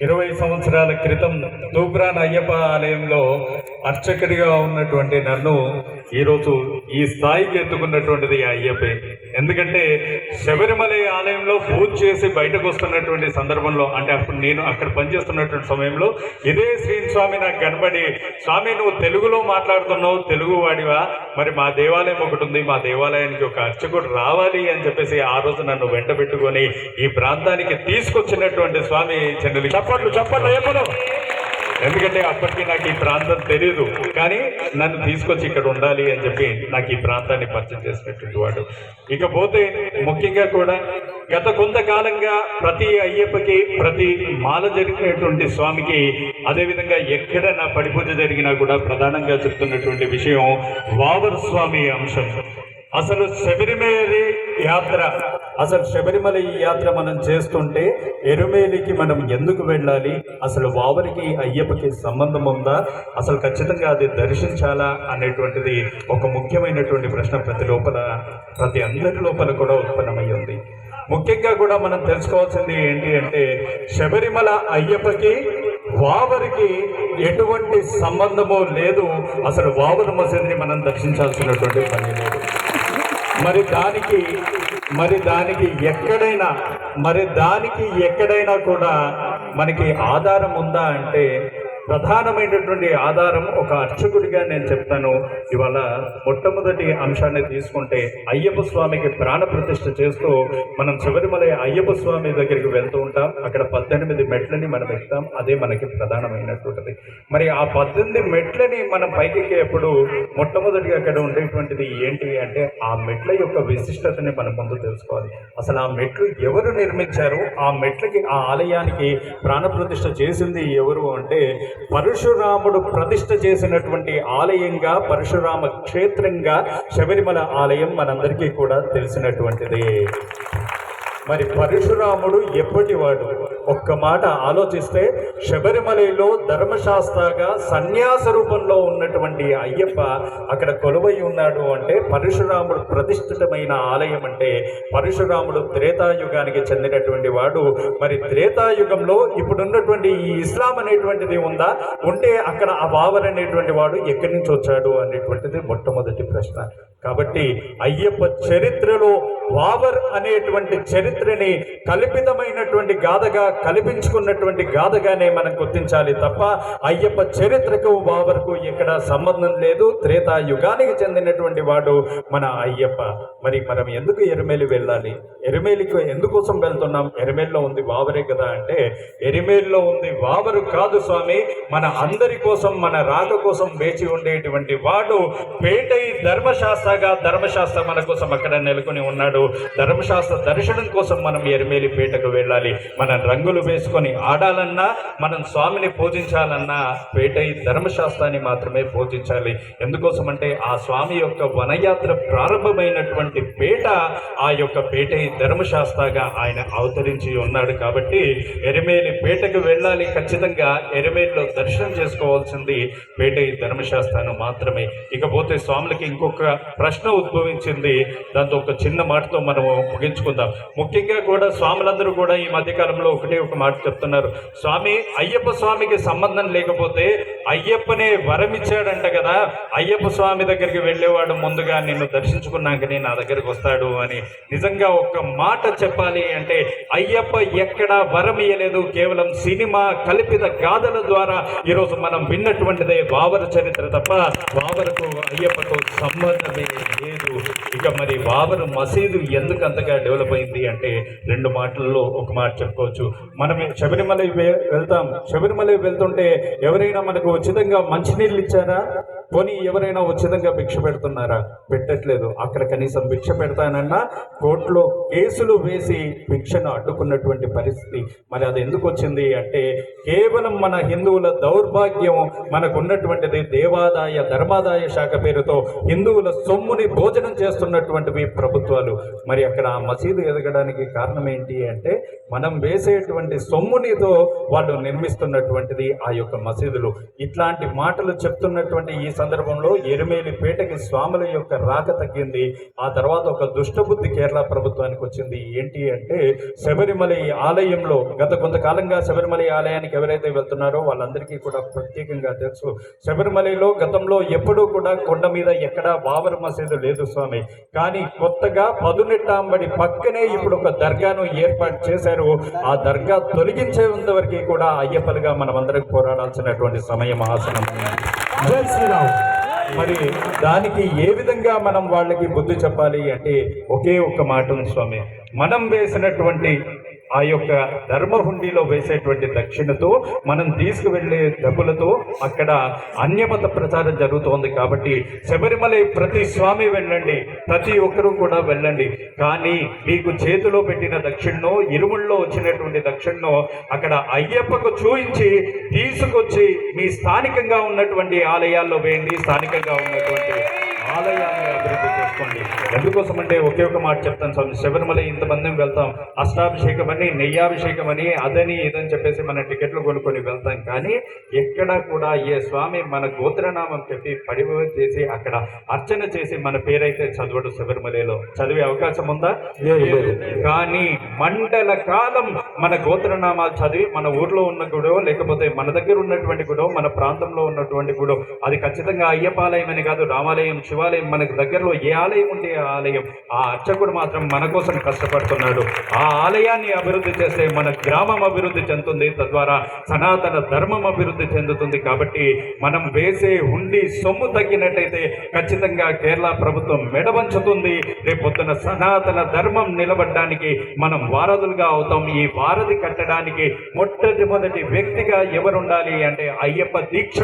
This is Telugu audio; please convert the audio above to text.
ఇరవై సంవత్సరాల క్రితం తూప్రాన్ అయ్యప్ప ఆలయంలో అర్చకుడిగా ఉన్నటువంటి నన్ను ఈరోజు ఈ స్థాయికి ఎత్తుకున్నటువంటిది ఆ అయ్యప్పే. ఎందుకంటే శబరిమల ఆలయంలో పూజ చేసి బయటకు వస్తున్నటువంటి సందర్భంలో అంటే అప్పుడు నేను అక్కడ పనిచేస్తున్నటువంటి సమయంలో ఇదే శ్రీ స్వామి నాకు కనబడి స్వామి నువ్వు తెలుగులో మాట్లాడుతున్నావు తెలుగు వాడివా? మరి మా దేవాలయం ఒకటి ఉంది మా దేవాలయానికి ఒక అర్చకుడు రావాలి అని చెప్పేసి ఆ రోజు నన్ను వెంట పెట్టుకొని ఈ ప్రాంతానికి తీసుకొచ్చినటువంటి స్వామి చెన్నెలి చప్పట్లు చప్పట్లు ఎప్పుడు? ఎందుకంటే అప్పటికి నాకు ఈ ప్రాంతం తెలియదు కానీ నన్ను తీసుకొచ్చి ఇక్కడ ఉండాలి అని చెప్పి నాకు ఈ ప్రాంతాన్ని పరిచయం చేసినటువంటి వాడు. ఇకపోతే ముఖ్యంగా కూడా గత కొంతకాలంగా ప్రతి అయ్యప్పకి ప్రతి మాల జరిగినటువంటి స్వామికి అదేవిధంగా ఎక్కడ నా పడిపూజ జరిగినా కూడా ప్రధానంగా చెప్తున్నటువంటి విషయం వావర్ స్వామి అంశం. అసలు శబరిమేరి యాత్ర అసలు శబరిమల ఈ యాత్ర మనం చేస్తుంటే ఎరుమేలికి మనం ఎందుకు వెళ్ళాలి? అసలు వావరికి అయ్యప్పకి సంబంధం ఉందా? అసలు ఖచ్చితంగా అది దర్శించాలా అనేటువంటిది ఒక ముఖ్యమైనటువంటి ప్రశ్న ప్రతి లోపల ప్రతి అందరి లోపల కూడా ఉత్పన్నమై ఉంది ముఖ్యంగా కూడా మనం తెలుసుకోవాల్సింది ఏంటి అంటే శబరిమల అయ్యప్పకి వావరికి ఎటువంటి సంబంధము లేదు. అసలు వావరు మసీదుని మనం దర్శించాల్సినటువంటి పని లేదు. మరి దానికి మరి దానికి ఎక్కడైనా మరి దానికి ఎక్కడైనా కూడా మనకి ఆధారం ఉందా అంటే ప్రధానమైనటువంటి ఆధారం ఒక అర్చకుడిగా నేను చెప్తాను. ఇవాళ మొట్టమొదటి అంశాన్ని తీసుకుంటే అయ్యప్ప స్వామికి ప్రాణ ప్రతిష్ఠ చేస్తూ మనం శబరిమల అయ్యప్ప స్వామి దగ్గరికి వెళ్తూ ఉంటాం. అక్కడ పద్దెనిమిది మెట్లని మనం ఎక్కుతాం. అదే మనకి ప్రధానమైనటువంటిది. మరి ఆ పద్దెనిమిది మెట్లని మనం పైకెక్కేప్పుడు మొట్టమొదటిగా అక్కడ ఉండేటువంటిది ఏంటి అంటే ఆ మెట్ల యొక్క విశిష్టతని మనం ముందు తెలుసుకోవాలి. అసలు ఆ మెట్లు ఎవరు నిర్మించారు? ఆ మెట్లకి ఆ ఆలయానికి ప్రాణ ప్రతిష్ఠ చేసింది ఎవరు అంటే పరశురాముడు ప్రతిష్ఠ చేసినటువంటి ఆలయంగా పరశురామ క్షేత్రంగా శబరిమల ఆలయం మనందరికీ కూడా తెలిసినటువంటిది. మరి పరశురాముడు ఎప్పటివాడు? ఒక్క మాట ఆలోచిస్తే శబరిమలలో ధర్మశాస్త్రగా సన్యాస రూపంలో ఉన్నటువంటి అయ్యప్ప అక్కడ కొలువై ఉన్నాడు అంటే పరశురాముడు ప్రతిష్ఠితమైన ఆలయం అంటే పరశురాముడు త్రేతాయుగానికి చెందినటువంటి వాడు. మరి త్రేతాయుగంలో ఇప్పుడున్నటువంటి ఈ ఇస్లాం అనేటువంటిది ఉందా? ఉంటే అక్కడ ఆ బావర్ అనేటువంటి వాడు ఎక్కడి నుంచి వచ్చాడు అనేటువంటిది మొట్టమొదటి ప్రశ్న. కాబట్టి అయ్యప్ప చరిత్రలో వావర్ అనేటువంటి చరిత్రని కల్పితమైనటువంటి గాథగా కల్పించుకున్నటువంటి గాథగానే మనం గుర్తించాలి తప్ప అయ్యప్ప చరిత్రకు వావర్కు ఎక్కడ సంబంధం లేదు. త్రేతాయుగానికి చెందినటువంటి వాడు మన అయ్యప్ప. మరి మనం ఎందుకు ఎరుమేలి వెళ్ళాలి? ఎరుమేలికి ఎందుకోసం వెళ్తున్నాం? ఎరుమేలిలో ఉంది వావరే కదా అంటే ఎరుమేలిలో ఉంది వావరు కాదు స్వామి. మన అందరి కోసం మన రాక కోసం వేచి ఉండేటువంటి వాడు పేటై ధర్మశాస్త్రగా ధర్మశాస్త్ర మన కోసం అక్కడ నెలకొని ఉన్నాడు. ధర్మశాస్త్ర దర్శనం కోసం మనం ఎరిమేలి పేటకు వెళ్ళాలి. మనం రంగులు వేసుకొని ఆడాలన్నా మనం స్వామిని పూజించాలన్నా పేటై ధర్మశాస్త్రాన్ని మాత్రమే పూజించాలి. ఎందుకోసం అంటే ఆ స్వామి యొక్క వనయాత్ర ప్రారంభమైనటువంటి పేట ఆ యొక్క పేటై ధర్మశాస్త్రగా ఆయన అవతరించి ఉన్నాడు కాబట్టి ఎరిమేలి పేటకు వెళ్ళాలి ఖచ్చితంగా. ఎరిమేలిలో దర్శనం చేసుకోవాల్సింది పేటై ధర్మశాస్త్రాన్ని మాత్రమే. ఇకపోతే స్వాములకి ఇంకొక ప్రశ్న ఉద్భవించింది. దాంతో ఒక చిన్న మాట మాటతో మనము ముగించుకుందాం. ముఖ్యంగా కూడా స్వాములందరూ కూడా ఈ మధ్యకాలంలో ఒకటే ఒక మాట చెప్తున్నారు. స్వామి అయ్యప్ప స్వామికి సంబంధం లేకపోతే అయ్యప్పనే వరం ఇచ్చాడంట కదా. అయ్యప్ప స్వామి దగ్గరికి వెళ్ళేవాడు ముందుగా నిన్ను దర్శించుకున్నాకనే నా దగ్గరికి వస్తాడు అని నిజంగా ఒక్క మాట చెప్పాలి అంటే అయ్యప్ప ఎక్కడా వరం ఇయ్యలేదు కేవలం సినిమా కల్పిత గాథల ద్వారా ఈరోజు మనం విన్నటువంటిదే వావర చరిత్ర తప్ప వావరకు అయ్యప్పకు సంబంధమే లేదు. ఇక మరి వావరు మసీదు ఎందుకు అంతగా డెవలప్ అయింది అంటే రెండు మాటల్లో ఒక మాట చెప్పుకోవచ్చు. మనం శబరిమల వెళ్తాం. శబరిమల వెళ్తుంటే ఎవరైనా మనకు ఉచితంగా మంచినీళ్ళు ఇచ్చారా? పోనీ ఎవరైనా ఉచితంగా భిక్ష పెడుతున్నారా? పెట్టట్లేదు. అక్కడ కనీసం భిక్ష పెడతానన్నా కోర్టులో కేసులు వేసి భిక్షను అడ్డుకున్నటువంటి పరిస్థితి. మరి అది ఎందుకు వచ్చింది అంటే కేవలం మన హిందువుల దౌర్భాగ్యం మనకు ఉన్నటువంటిది దేవాదాయ ధర్మాదాయ శాఖ పేరుతో హిందువుల సొమ్ముని భోజనం చేస్తున్నటువంటివి ప్రభుత్వాలు. మరి అక్కడ ఆ మసీదు ఎదగడానికి కారణం ఏంటి అంటే మనం వేసేటువంటి సొమ్మునితో వాళ్ళు నిర్మిస్తున్నటువంటిది ఆ యొక్క మసీదులు. ఇట్లాంటి మాటలు చెప్తున్నటువంటి ఈ సందర్భంలో ఎరుమేలిపేటకి స్వాముల యొక్క రాక తగ్గింది. ఆ తర్వాత ఒక దుష్టబుద్ధి కేరళ ప్రభుత్వానికి వచ్చింది. ఏంటి అంటే శబరిమల ఆలయంలో గత కొంతకాలంగా శబరిమల ఆలయానికి ఎవరైతే వెళ్తున్నారో వాళ్ళందరికీ కూడా ప్రత్యేకంగా తెలుసు. శబరిమలలో గతంలో ఎప్పుడూ కూడా కొండ మీద ఎక్కడా బాబర్ మసీదు లేదు స్వామి. కానీ కొత్తగా పదునెట్టాంబడి పక్కనే ఇప్పుడు ఒక దర్గాను ఏర్పాటు చేశారు. ఆ దర్గా తొలగించేంత వరకు కూడా అయ్యప్పలుగా మనం పోరాడాల్సినటువంటి సమయం ఆసనం జై శ్రీరామ్. మరి దానికి ఏ విధంగా మనం వాళ్ళకి బుద్ధి చెప్పాలి అంటే ఒకే ఒక్క మాట ఉంది స్వామి మనం వేసినటువంటి ఆ యొక్క ధర్మ హుండీలో వేసేటువంటి దక్షిణతో మనం తీసుకువెళ్ళే డబ్బులతో అక్కడ అన్యమత ప్రచారం జరుగుతోంది కాబట్టి శబరిమల ప్రతి స్వామి వెళ్ళండి ప్రతి ఒక్కరూ కూడా వెళ్ళండి. కానీ మీకు చేతిలో పెట్టిన దక్షిణను ఇరుముల్లో వచ్చినటువంటి దక్షిణను అక్కడ అయ్యప్పకు చూయించి తీసుకొచ్చి మీ స్థానికంగా ఉన్నటువంటి ఆలయాల్లో వేయండి స్థానికంగా ఉన్నటువంటి ఆలయాన్ని అభివృద్ధి చేసుకోండి. ఎందుకోసం అంటే ఒకే ఒక మాట చెప్తాను స్వామి. శబరిమల ఇంతమంది వెళ్తాం. అష్టాభిషేకం అని నెయ్యాభిషేకం అని అదని ఇదని చెప్పేసి మన టికెట్లు కొనుక్కొని వెళ్తాం. కానీ ఎక్కడ కూడా ఏ స్వామి మన గోత్రనామం చెప్పి పడివ చేసి అక్కడ అర్చన చేసి మన పేరైతే చదవడు శబరిమలలో. చదివే అవకాశం ఉందా. కానీ మండల కాలం మన గోత్రనామాలు చదివి మన ఊర్లో ఉన్న గుడో లేకపోతే మన దగ్గర ఉన్నటువంటి గుడో మన ప్రాంతంలో ఉన్నటువంటి గుడో అది ఖచ్చితంగా అయ్యప్ప ఆలయం అని కాదు రామాలయం శివాలయం మనకు దగ్గరలో ఏ ఆలయం ఉంటే ఆ ఆలయం? ఆ అర్చకుడు మాత్రం మన కోసం కష్టపడుతున్నాడు. ఆ ఆలయాన్ని అభివృద్ధి చేస్తే మన గ్రామం అభివృద్ధి చెందుతుంది. తద్వారా సనాతన ధర్మం అభివృద్ధి చెందుతుంది. కాబట్టి మనం వేసే ఉండి సొమ్ము తగ్గినట్టయితే ఖచ్చితంగా కేరళ ప్రభుత్వం మెడవంచుతుంది. రేపొద్దున సనాతన ధర్మం నిలబడడానికి మనం వారధులుగా అవుతాం. ఈ వారధి కట్టడానికి మొట్టమొదటి వ్యక్తిగా ఎవరుండాలి అంటే అయ్యప్ప దీక్ష